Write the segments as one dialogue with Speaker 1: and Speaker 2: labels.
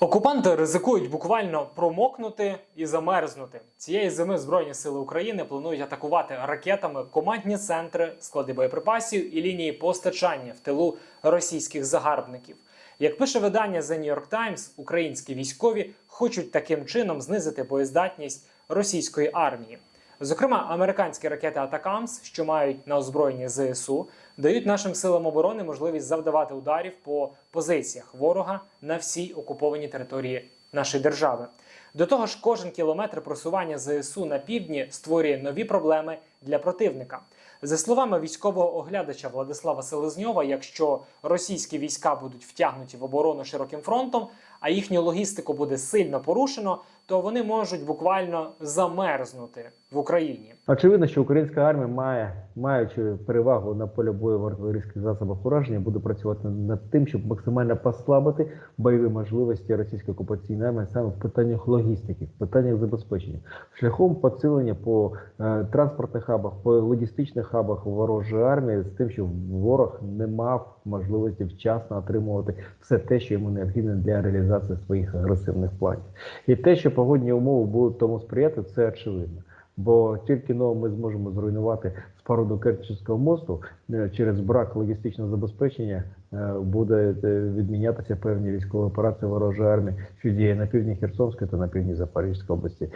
Speaker 1: Окупанти ризикують буквально промокнути і замерзнути. Цієї зими Збройні сили України планують атакувати ракетами командні центри, склади боєприпасів і лінії постачання в тилу російських загарбників. Як пише видання The New York Times, українські військові хочуть таким чином знизити боєздатність російської армії. Зокрема, американські ракети Атакамс, що мають на озброєнні ЗСУ, дають нашим силам оборони можливість завдавати ударів по позиціях ворога на всій окупованій території нашої держави. До того ж, кожен кілометр просування ЗСУ на півдні створює нові проблеми для противника. За словами військового оглядача Владислава Селезньова, якщо російські війська будуть втягнуті в оборону широким фронтом, а їхню логістику буде сильно порушено, то вони можуть буквально замерзнути в Україні.
Speaker 2: Очевидно, що українська армія має, маючи перевагу на полі бою в артилерійських засобах ураження, буде працювати над тим, щоб максимально послабити бойові можливості російської окупаційної армії саме в питаннях логістики, в питаннях забезпечення, шляхом посилення по е, транспортних хабах, по логістичних хабах ворожої армії, з тим, що ворог не мав можливості вчасно отримувати все те, що йому необхідно для реалізації своїх агресивних планів. І те, що погодні умови будуть тому сприяти, це очевидно. Бо тільки но ми зможемо зруйнувати споруду Керченського мосту е, через брак логістичного забезпечення е, буде е, відмінятися певні військові операції ворожої армії, що діє на півдні Херсонської та на півдні Запорізької області.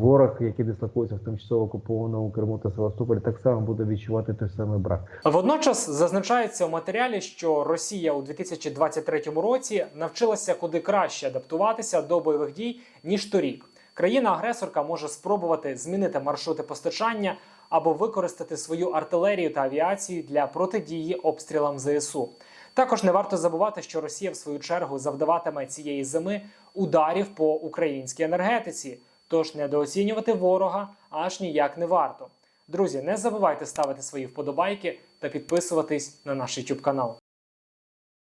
Speaker 2: Ворог, який дислокується в тимчасово окупованому Криму та Севастополі, так само буде відчувати той самий брак.
Speaker 1: Водночас зазначається у матеріалі, що Росія у 2023 році навчилася куди краще адаптуватися до бойових дій ніж торік. Країна-агресорка може спробувати змінити маршрути постачання або використати свою артилерію та авіацію для протидії обстрілам ЗСУ. Також не варто забувати, що Росія в свою чергу завдаватиме цієї зими ударів по українській енергетиці. Тож недооцінювати ворога аж ніяк не варто. Друзі, не забувайте ставити свої вподобайки та підписуватись на наш YouTube канал.